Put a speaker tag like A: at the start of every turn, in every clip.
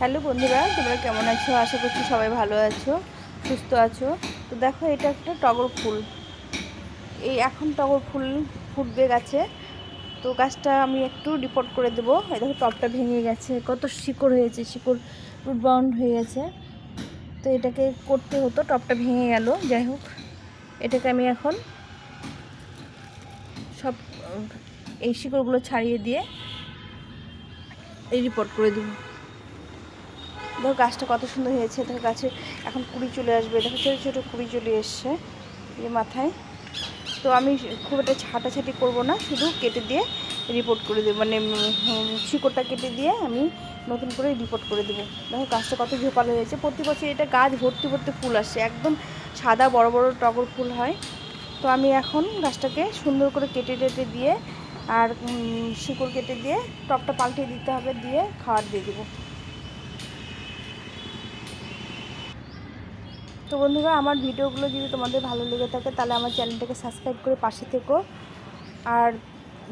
A: Hello বন্ধুরা, তোমরা কেমন আছো? আশা করছি সবাই ভালো আছো, সুস্থ আছো। তো দেখো, এটা একটা টগর ফুল। এই এখন টগর ফুল ফুটবে গাছে। তো গাছটা আমি একটু রিপোর্ট করে দেবো। এই দেখো, টবটা ভেঙে গেছে। কত শিকড় হয়েছে, শিকড় রুট বাউন্ড হয়ে গেছে। তো এটাকে করতে হতো, টবটা ভেঙে গেল। যাই হোক, এটাকে আমি এখন সব, এই শিকড়গুলো ছাড়িয়ে দিয়ে এই রিপোর্ট করে দেবো। দেখো গাছটা কত সুন্দর হয়েছে দেখো গাছে এখন কুড়ি চলে আসবে, দেখো ছোটো ছোটো কুড়ি চলে এসছে এই মাথায়। তো আমি খুব একটা ছাটাছাটি করব না, শুধু কেটে দিয়ে রিপোর্ট করে দেবো মানে শিকড়টা কেটে দিয়ে আমি নতুন করে রিপোর্ট করে দেবো। দেখো গাছটা কত ঝোপালো হয়েছে, প্রতি বছর এটা গাছ ভর্তি ভর্তি ফুল আসছে একদম সাদা বড় বড় টগর ফুল হয়। তো আমি এখন গাছটাকে সুন্দর করে কেটে টেটে দিয়ে আর শিকড় কেটে দিয়ে টপটা পাল্টে দিতে হবে, দিয়ে খাবার দিয়ে দেবো। তো বন্ধুরা, আমার ভিডিওগুলো যদি তোমাদের ভালো লেগে থাকে, তাহলে আমার চ্যানেলটাকে সাবস্ক্রাইব করে পাশে থেকো। আর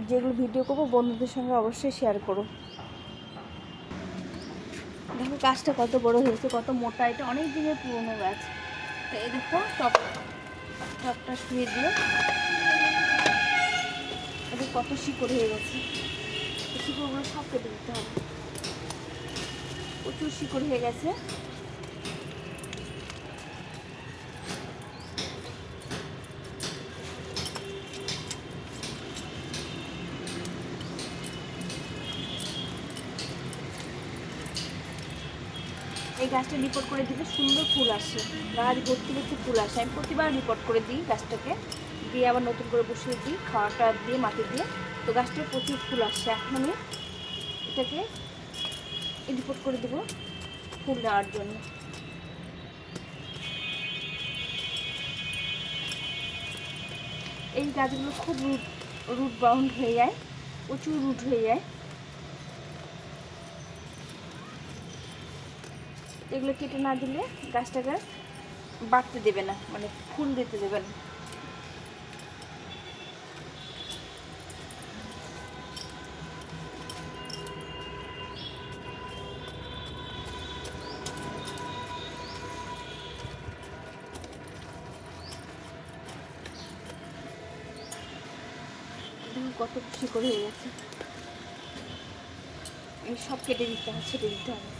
A: যেগুলো ভিডিও করব, বন্ধুদের সঙ্গে অবশ্যই শেয়ার করো। দেখো গাছটা কত বড় হয়েছে, কত মোটা, এটা অনেক দিনের পুরনো গাছ। তো এই দেখো, টপ, টপটা শুয়ে দিও। এটা কত শিকড় হয়ে গেছে। শিকড়গুলো সব কেটে দিতে হবে। প্রচুর শিকড় হয়ে গেছে। গাছটা রিপোর্ট করে দিলে সুন্দর ফুল আসে। গাছ ভর্তি ভর্তি ফুল আসে। আমি প্রতিবার রিপোর্ট করে দিই গাছটাকে। দিয়ে আবার নতুন করে বসিয়ে দিই খাওয়াটা দিয়ে, মাটি দিয়ে। তো গাছটা প্রচুর ফুল আসছে এখন আমি এটাকে রিপোর্ট করে দেবো ফুল দেওয়ার জন্য। এই গাছগুলো খুব রুট রুট বাউন্ড হয়ে যায়। প্রচুর রুট হয়ে যায়। এগুলো কেটে না দিলে গাছটাকে বাড়তে দেবে না মানে ফুল দিতে দেবে না। কত খুশি করে হয়ে গেছে। এই সব কেটে দিতে হবে ছেটে দিতে হবে।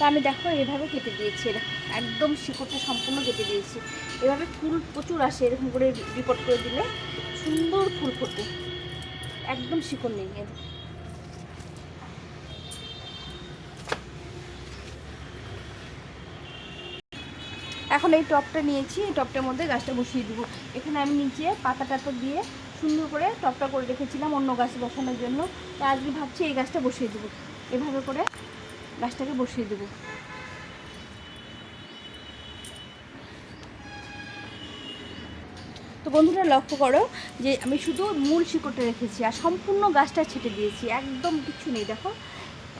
A: তা আমি দেখো এভাবে কেটে দিয়েছি একদম শিকড়টা সম্পূর্ণ কেটে দিয়েছি। এভাবে ফুল প্রচুর আসে, এরকম করে রিপোর্ট করে দিলে সুন্দর ফুল ফোটে। একদম শিকড় নেই এদের এখন এই টপটা নিয়েছি, এই টপটার মধ্যে গাছটা বসিয়ে দেবো। এখানে আমি নিচে পাতা টাতা দিয়ে সুন্দর করে টপটা করে রেখেছিলাম অন্য গাছ বসানোর জন্য। তো আজকে ভাবছি এই গাছটা বসিয়ে দেবো। এভাবে করে গাছটাকে বসিয়ে দেবো। তো বন্ধুরা, লক্ষ্য করো যে আমি শুধু মূল শিকড়টা রেখেছি আর সম্পূর্ণ গাছটা ছেটে দিয়েছি, একদম কিছু নেই, দেখো।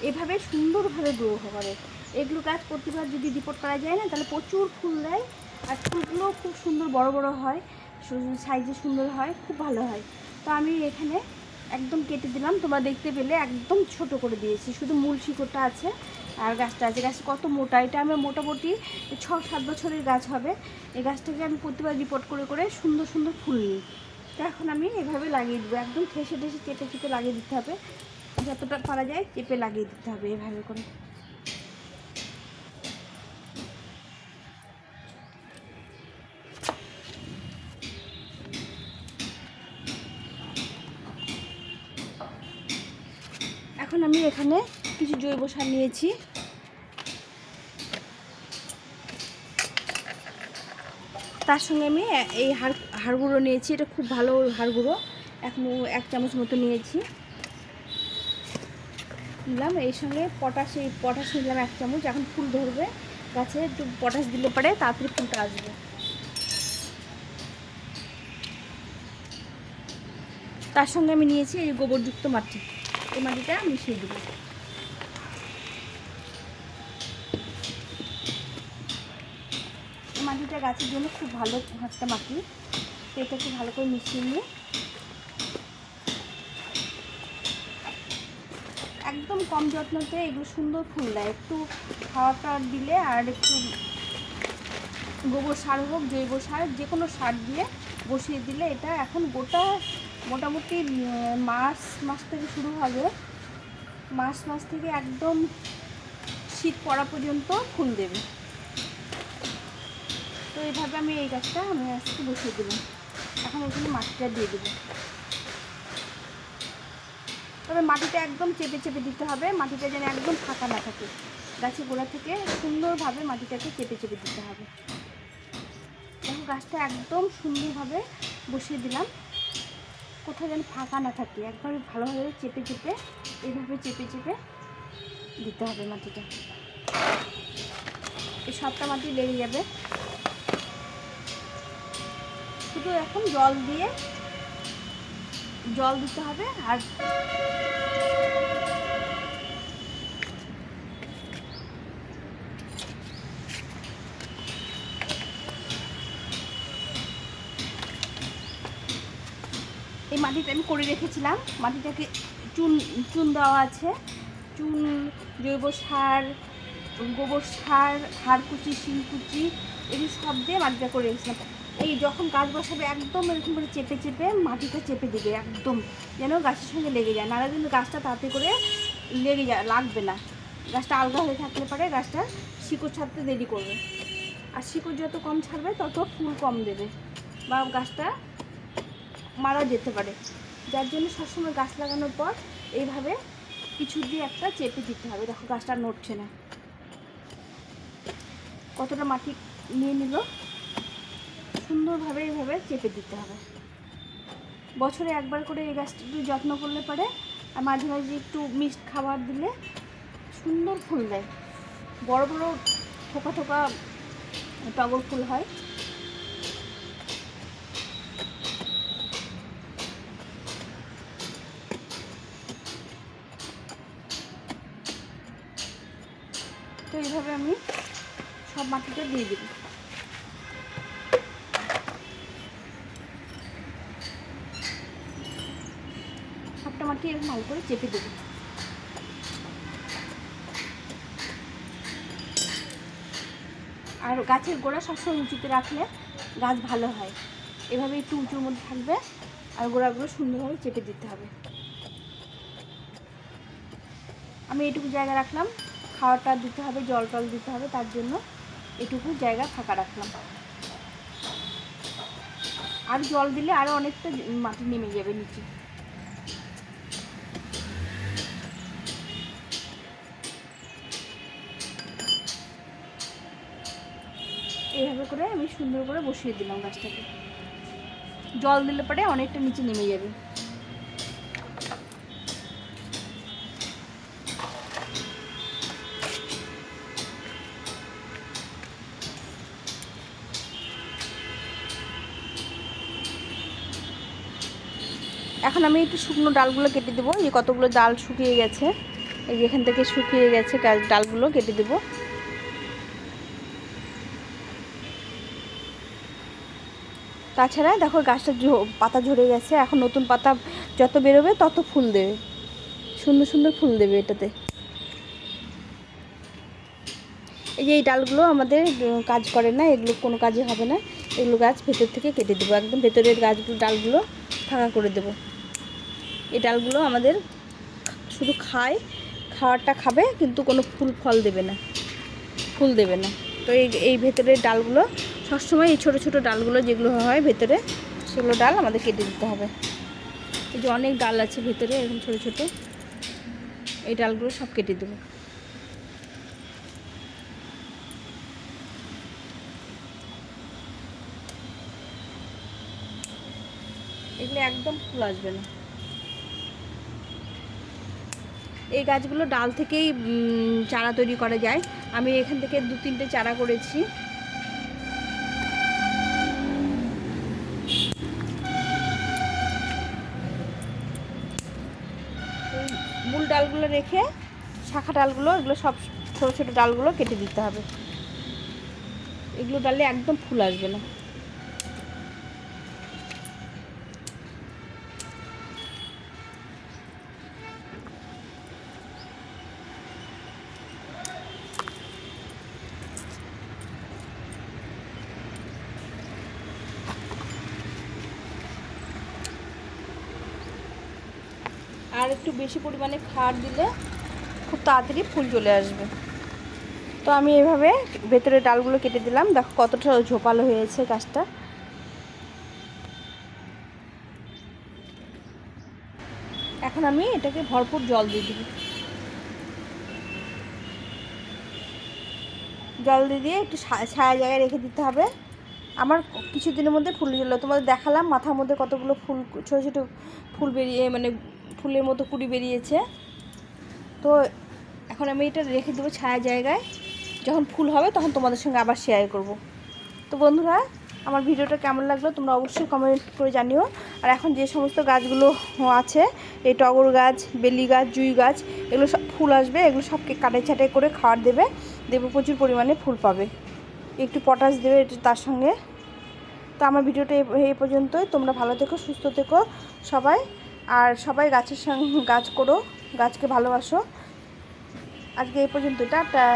A: এভাবে সুন্দরভাবে গ্রো করে এগুলো গাছ প্রতিবার যদি রিপোর্ট করা যায় না, তাহলে প্রচুর ফুল দেয় আর ফুলগুলো খুব সুন্দর বড় বড় হয় সাইজে সুন্দর হয়, খুব ভালো হয়। তো আমি এখানে একদম কেটে দিলাম। তোমরা দেখতে পেলে একদম ছোট করে দিয়েছি। শুধু মূল শিকড়টা আছে আর গাছটা আছে। গাছ কত মোটা? এটা আমার মোটামুটি ছ সাত বছরের গাছ হবে। এই গাছটাকে আমি প্রতিবার রিপোর্ট করে করে সুন্দর সুন্দর ফুল নিই। তো এখন আমি এভাবে লাগিয়ে দেবো। একদম ঠেসে ঠেসে চেপে চেপে লাগিয়ে দিতে হবে। যতটা পারা যায়, চেপে লাগিয়ে দিতে হবে এভাবে করে। এখন কিছু জৈব সার নিয়েছি। তার সঙ্গে আমি এই হাড় হাড় গুঁড়ো নিয়েছি, এটা খুব ভালো হাড় গুঁড়ো এক এক চামচ মতো নিয়েছি। নিলাম এই সঙ্গে পটাশ এই পটাশ নিলাম এক চামচ। এখন ফুল ধরবে, গাছে একটু পটাশ দিলে পরে তাড়াতাড়ি ফুলটা আসবে। তার সঙ্গে আমি নিয়েছি এই গোবরযুক্ত মাটি। এই মাটিটা মিশিয়ে দেবো। মাটিটা গাছের জন্য খুব ভালো একটা মাটি। তো এটাকে ভালো করে মিশিয়ে নিয়ে একদম কম যত্নতে এগুলো সুন্দর ফুল দেয়। একটু খাওয়া টাওয়ার দিলে আর একটু গোবর সার হোক, জৈব সার যে কোনো সার দিয়ে বসিয়ে দিলে এটা এখন গোটা মোটামুটি মার্চ মাস থেকে শুরু হবে। মার্চ মাস থেকে একদম শীত পড়া পর্যন্ত ফুল দেবে। তো এইভাবে আমি এই গাছটা আমি আজকে বসিয়ে দেবো এখন ওখানে মাটিটা দিয়ে দেবো। তবে মাটিটা একদম চেপে চেপে দিতে হবে। মাটিটা যেন একদম ফাঁকা না থাকে। গাছের গোড়া থেকে সুন্দরভাবে মাটিটাকে চেপে চেপে দিতে হবে। দেখো গাছটা একদম সুন্দরভাবে বসিয়ে দিলাম। কোথাও যেন ফাঁকা না থাকে। একবার ভালোভাবে চেপে চেপে এইভাবে চেপে চেপে দিতে হবে মাটিটা। এই সবটা মাটি বেড়ে যাবে। শুধু এখন জল দিয়ে, জল দিতে হবে আর এই মাটিটা আমি করে রেখেছিলাম। মাটিটাকে চুন চুন দেওয়া আছে। চুন, জৈব সার, গোবর সার হাড়কুচি শিলকুচি এগুলো সব দিয়ে মাটিটা করে রেখেছিলাম। এই যখন গাছ বসাবে, একদম এরকম করে চেপে চেপে মাটিটা চেপে দেবে, একদম। যেন গাছের সঙ্গে লেগে যায়, নাহলে কিন্তু গাছটা তাতে করে লেগে যায়, লাগবে না। গাছটা আলগা হয়ে থাকলে পরে গাছটা শিকড় ছাড়তে দেরি করবে। আর শিকড় যত কম ছাড়বে, তত ফুল কম দেবে। বা গাছটা মারা যেতে পারে। যার জন্য সবসময় গাছ লাগানোর পর এইভাবে কিছু দিয়ে একটা চেপে দিতে হবে। দেখো, গাছটা নড়ছে না। কতটা মাটি নিয়ে নিল? সুন্দরভাবে এইভাবে চেপে দিতে হবে। বছরে একবার করে এই গাছটা একটু যত্ন করলে পারে। আর মাঝে মাঝে একটু মিক্সড খাবার দিলে সুন্দর ফুল দেয়। বড় বড় থোকা থোকা টগর ফুল হয়। তো এইভাবে আমি সব মাটিটা দিয়ে দেবো। সবটা মাটি এরকম ভালো করে চেপে দেবো। আর গাছের গোড়া সবসময় উঁচুতে রাখলে গাছ ভালো হয়। এভাবে একটু উঁচুর মধ্যে থাকবে আর গোড়াগুলো সুন্দরভাবে চেপে দিতে হবে। আমি এটুকু জায়গা রাখলাম। খাওয়াটা দিতে হবে, জল টল দিতে হবে, তার জন্য এটুকু জায়গা ফাঁকা রাখলাম। আর জল দিলে আরও অনেকটা মাটি নেমে যাবে নিচে। এইভাবে করে আমি সুন্দর করে বসিয়ে দিলাম গাছটাকে। জল দিলে পরে অনেকটা নিচে নেমে যাবে। এখন আমি একটু শুকনো ডালগুলো কেটে দেবো। এই কতগুলো ডাল শুকিয়ে গেছে, এই যে এখান থেকে শুকিয়ে গেছে গাছ ডালগুলো কেটে দেবো। তাছাড়া দেখো গাছটা পাতা ঝরে গেছে, এখন নতুন পাতা যত বেরোবে তত ফুল দেবে। সুন্দর সুন্দর ফুল দেবে এটাতে। এই যে এই ডালগুলো আমাদের কাজ করে না, এগুলো কোনো কাজে হবে না। এগুলো গাছ ভেতর থেকে কেটে দেবো, একদম ভেতরের গাছগুলো ডালগুলো ফাঁকা করে দেবো। এই ডালগুলো আমাদের শুধু খায়, খাওয়ারটা খাবে, কিন্তু কোনো ফুল ফল দেবে না, ফুল দেবে না। তো এই এই ভেতরের ডালগুলো, সবসময় এই ছোটো ছোটো ডালগুলো যেগুলো হয় ভেতরে, সেগুলো ডাল আমাদের কেটে দিতে হবে। এই যে অনেক ডাল আছে ভেতরে, এরকম ছোটো ছোটো, এই ডালগুলো সব কেটে দেবো। এগুলো একদম ফুল আসবে না। এই গাছগুলো ডাল থেকেই চারা তৈরি করা যায়। আমি এখান থেকে দু তিনটে চারা করেছি। মূল ডালগুলো রেখে শাখা ডালগুলো, এগুলো সব ছোটো ছোটো ডালগুলো কেটে দিতে হবে। এগুলো ডালে একদম ফুল আসবে না। আর একটু বেশি পরিমাণে খার দিলে খুব তাড়াতাড়ি ফুল চলে আসবে। তো আমি এভাবে ভেতরে ডালগুলো কেটে দিলাম। দেখো কতটা ঝোপালো হয়েছে গাছটা। এখন আমি এটাকে ভরপুর জল দিয়ে দিব। জল দিয়ে দিয়ে একটু ছায়া জায়গায় রেখে দিতে হবে। আমার কিছুদিনের মধ্যে ফুল ছিল তোমাদের দেখালাম মাথার মধ্যে কতগুলো ফুল, ছোটো ছোটো ফুল বেরিয়ে মানে ফুলের মতো কুড়ি বেরিয়েছে। তো এখন আমি এটা রেখে দেবো ছায়া জায়গায়। যখন ফুল হবে তখন তোমাদের সঙ্গে আবার শেয়ার করব। তো বন্ধুরা, আমার ভিডিওটা কেমন লাগল তোমরা অবশ্যই কমেন্ট করে জানিও। আর এখন যে সমস্ত গাছগুলো আছে, এই টগর গাছ, বেলি গাছ, জুই গাছ, এগুলো সব ফুল আসবে, এগুলো সবকে কাটাই ছাটাই করে খাওয়ার দেবে। দেবে প্রচুর পরিমাণে ফুল পাবে। একটু পটাশ দেবে তার সঙ্গে। তো আমার ভিডিওটা এই পর্যন্তই। তোমরা ভালো থেকো, সুস্থ থেকো সবাই। আর সবাই গাছের সঙ্গে গাছ করো গাছকে ভালোবাসো। আজকে এই পর্যন্ত টাটা।